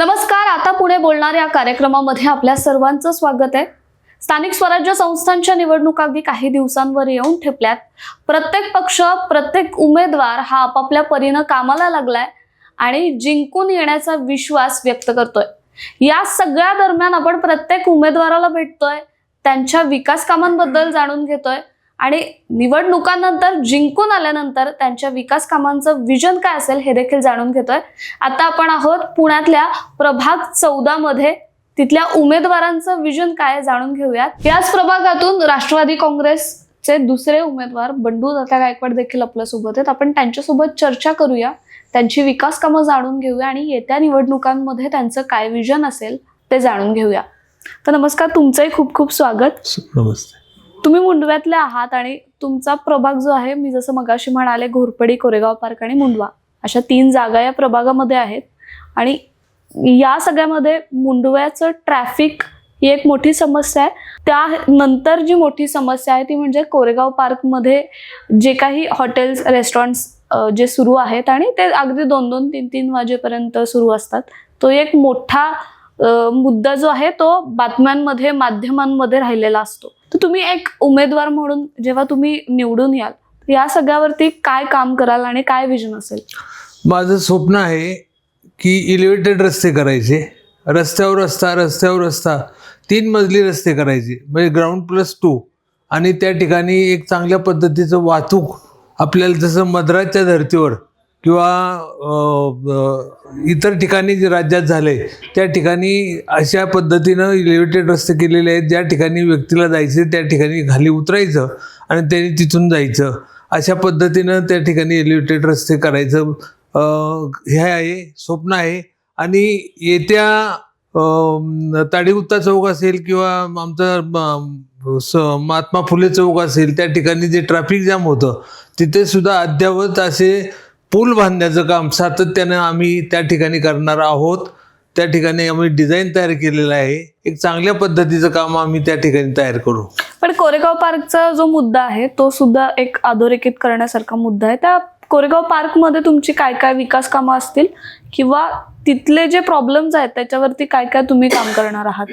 नमस्कार आता पुणे बोलणार या कार्यक्रमामध्ये आपल्या सर्वांचं स्वागत आहे. स्थानिक स्वराज्य संस्थांच्या निवडणुका अगदी काही दिवसांवर येऊन ठेपल्यात. प्रत्येक पक्ष प्रत्येक उमेदवार हा आपापल्या परीनं कामाला लागलाय आणि जिंकून येण्याचा विश्वास व्यक्त करतोय. या सगळ्या दरम्यान आपण प्रत्येक उमेदवाराला भेटतोय त्यांच्या विकास कामांबद्दल जाणून घेतोय. आणि निवडणुकांनंतर जिंकून आल्यानंतर त्यांच्या विकास कामांचं विजन काय असेल हे देखील जाणून घेतोय. आता आपण आहोत पुण्यातल्या प्रभाग चौदा मध्ये. तिथल्या उमेदवारांचं विजन काय जाणून घेऊयात. याच प्रभागातून राष्ट्रवादी काँग्रेसचे दुसरे उमेदवार बंडू दत्ता गायकवाड देखील आपल्यासोबत आहेत. आपण त्यांच्यासोबत चर्चा करूया. त्यांची विकास कामं जाणून घेऊया आणि येत्या निवडणुकांमध्ये त्यांचं काय विजन असेल ते जाणून घेऊया. तर नमस्कार तुमचंही खूप खूप स्वागत. नमस्ते तुम्ही मुंडव्यातले आहात आणि तुमचा प्रभाग जो आहे मी जसं मगाशी म्हणाले घोरपडी कोरेगाव पार्क आणि मुंडवा. अशा तीन जागा या प्रभागामध्ये आहेत. आणि या सगळ्यामध्ये मुंडव्याचं ट्रॅफिक ही एक मोठी समस्या आहे. त्यानंतर जी मोठी समस्या आहे ती म्हणजे कोरेगाव पार्कमध्ये जे काही हॉटेल्स रेस्टॉरंट्स जे सुरू आहेत आणि ते अगदी दोन दोन तीन तीन वाजेपर्यंत सुरू असतात. तो एक मोठा मुद्दा जो आहे तो बातम्यांमध्ये माध्यमांमध्ये राहिलेला असतो. तर तुम्ही एक उमेदवार म्हणून जेव्हा तुम्ही निवडून याल या सगळ्यावरती काय काम कराल आणि काय विजन असेल? माझं स्वप्न आहे की इलिव्हेटेड रस्ते करायचे. रस्त्यावर रस्ता रस्त्यावर रस्ता. तीन मजली रस्ते करायचे. म्हणजे ग्राउंड प्लस टू आणि त्या ठिकाणी एक चांगल्या पद्धतीचं वाहतूक आपल्याला जसं मद्रासच्या धर्तीवर किंवा इतर ठिकाणी जे राज्यात झाले त्या ठिकाणी अशा पद्धतीनं इलिव्हेटेड रस्ते केलेले आहेत ज्या ठिकाणी व्यक्तीला जायचं त्या ठिकाणी खाली उतरायचं आणि त्यांनी तिथून जायचं. अशा पद्धतीनं त्या ठिकाणी एलिव्हेटेड रस्ते करायचं हे आहे स्वप्न आहे. आणि येत्या ताडीगुत्ता चौक असेल किंवा आमचं स महात्मा फुले चौक असेल त्या ठिकाणी जे ट्रॅफिक जाम होतं तिथे सुद्धा अद्यावत असे पूल बांधण्याचं काम सातत्यानं आम्ही त्या ठिकाणी करणार आहोत. त्या ठिकाणी आम्ही डिझाईन तयार केलेलं आहे. एक चांगल्या पद्धतीचं काम आम्ही त्या ठिकाणी तयार करू. पण कोरेगाव पार्कचा जो मुद्दा आहे तो सुद्धा एक अधोरेखित करण्यासारखा मुद्दा आहे. त्या कोरेगाव पार्कमध्ये तुमची काय काय विकास कामं असतील? किंवा तिथले जे प्रॉब्लेम्स आहेत त्याच्यावरती काय काय तुम्ही काम करणार आहात?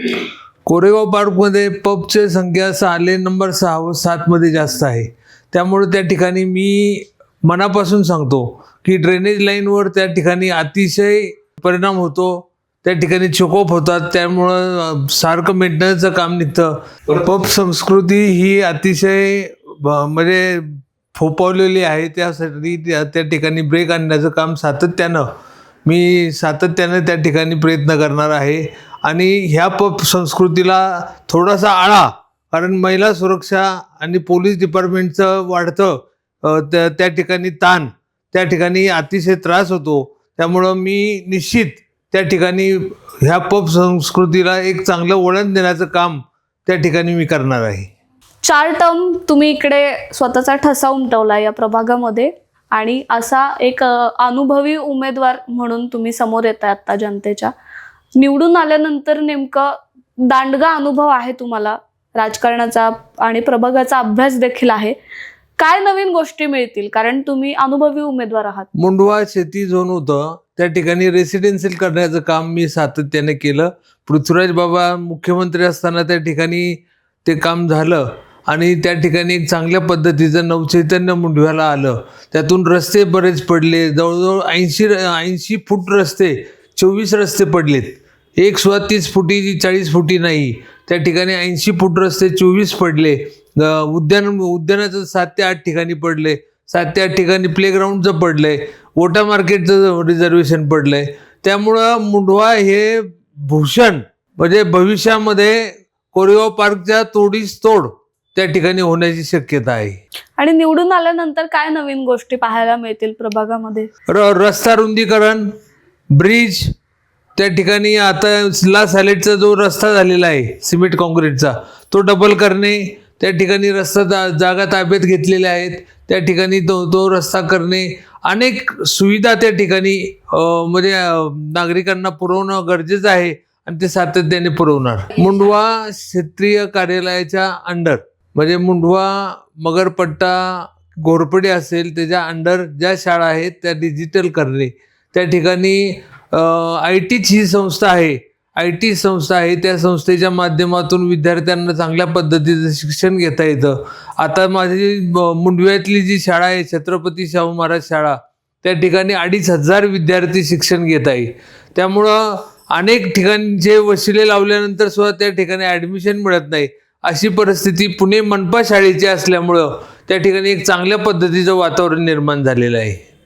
कोरेगाव पार्कमध्ये पबची संख्या सहा लेन नंबर सहा व सातमध्ये जास्त आहे. त्यामुळे त्या ठिकाणी मी मनापासून सांगतो की ड्रेनेज लाईनवर त्या ठिकाणी अतिशय परिणाम होतो त्या ठिकाणी चोकोप होतात त्यामुळं सारखं मेंटेनन्सचं काम निघतं. पब संस्कृती ही अतिशय ब- म्हणजे फोपावलेली आहे त्यासाठी त्या त्या ठिकाणी ब्रेक आणण्याचं काम सातत्यानं मी सातत्यानं त्या ठिकाणी प्रयत्न करणार आहे. आणि ह्या पब संस्कृतीला थोडासा आळा कारण महिला सुरक्षा आणि पोलीस डिपार्टमेंटचं वाढतं त्या त्या ठिकाणी ताण त्या ठिकाणी अतिशय त्रास होतो. त्यामुळं मी निश्चित त्या ठिकाणी ह्या पब संस्कृतीला एक चांगलं वळण देण्याचं काम त्या ठिकाणी मी करणार आहे. चार टर्म तुम्ही इकडे स्वतःचा ठसा उमटवला या प्रभागामध्ये आणि असा एक अनुभवी उमेदवार म्हणून तुम्ही समोर येताय आता जनतेच्या. निवडून आल्यानंतर नेमकं दांडगा अनुभव आहे तुम्हाला? राजकारणाचा आणि प्रभागाचा अभ्यास देखील आहे. काय नवीन गोष्टी मिळतील? कारण तुम्ही अनुभवी उमेदवार आहात. मुंडवा शेती झोन होतं. त्या ठिकाणी रेसिडेन्शियल करण्याचं काम मी सातत्याने केलं. पृथ्वीराज बाबा मुख्यमंत्री असताना त्या ठिकाणी ते काम झालं. आणि त्या ठिकाणी एक चांगल्या पद्धतीचं नवचैतन्य मुंडव्याला आलं. त्यातून रस्ते बरेच पडले. जवळजवळ ऐंशी ऐंशी फूट रस्ते चोवीस रस्ते पडलेत. एक सुद्धा तीस फुटी चाळीस फुटी नाही. त्या ठिकाणी ऐंशी फूट रस्ते चोवीस पडले. उद्यान उद्यानाचं सात ते आठ ठिकाणी पडले. सात ते आठ ठिकाणी प्लेग्राऊंडचं पडलंय वोटा मार्केटचं रिझर्वेशन पडलंय त्यामुळं मुंडवा हे भूषण म्हणजे भविष्यामध्ये कोरेगाव पार्कच्या तोडीस तोड त्या ठिकाणी होण्याची शक्यता आहे. आणि निवडून आल्यानंतर काय नवीन गोष्टी पाहायला मिळतील प्रभागामध्ये? र रस्ता रुंदीकरण ब्रिज त्या ठिकाणी आता ला सॅलेटचा जो रस्ता झालेला आहे सिमेंट काँक्रीटचा तो डबल करणे त्या ठिकाणी रस्ता जा जागा ताब्यात घेतलेल्या आहेत त्या ठिकाणी तो तो रस्ता करणे अनेक सुविधा त्या ठिकाणी म्हणजे नागरिकांना पुरवणं गरजेचं आहे आणि ते सातत्याने पुरवणार. मुंडवा क्षेत्रीय कार्यालयाच्या अंडर म्हणजे मुंडवा मगरपट्टा घोरपडे असेल त्याच्या अंडर ज्या शाळा आहेत त्या डिजिटल करणे. त्या ठिकाणी आय टीची ही संस्था आहे. आय टी संस्था आहे. त्या संस्थेच्या माध्यमातून विद्यार्थ्यांना चांगल्या पद्धतीचं शिक्षण घेता येतं. आता माझी म- मुंडव्यातली जी शाळा आहे छत्रपती शाहू महाराज शाळा त्या ठिकाणी अडीच हजार विद्यार्थी शिक्षण घेत आहे. त्यामुळं अनेक ठिकाणचे वशिले लावल्यानंतर सुद्धा त्या ठिकाणी ॲडमिशन मिळत नाही. अशी परिस्थिती पुणे मनपा शाळेची असल्यामुळं त्या ठिकाणी एक चांगल्या पद्धतीचं वातावरण निर्माण झालेलं आहे.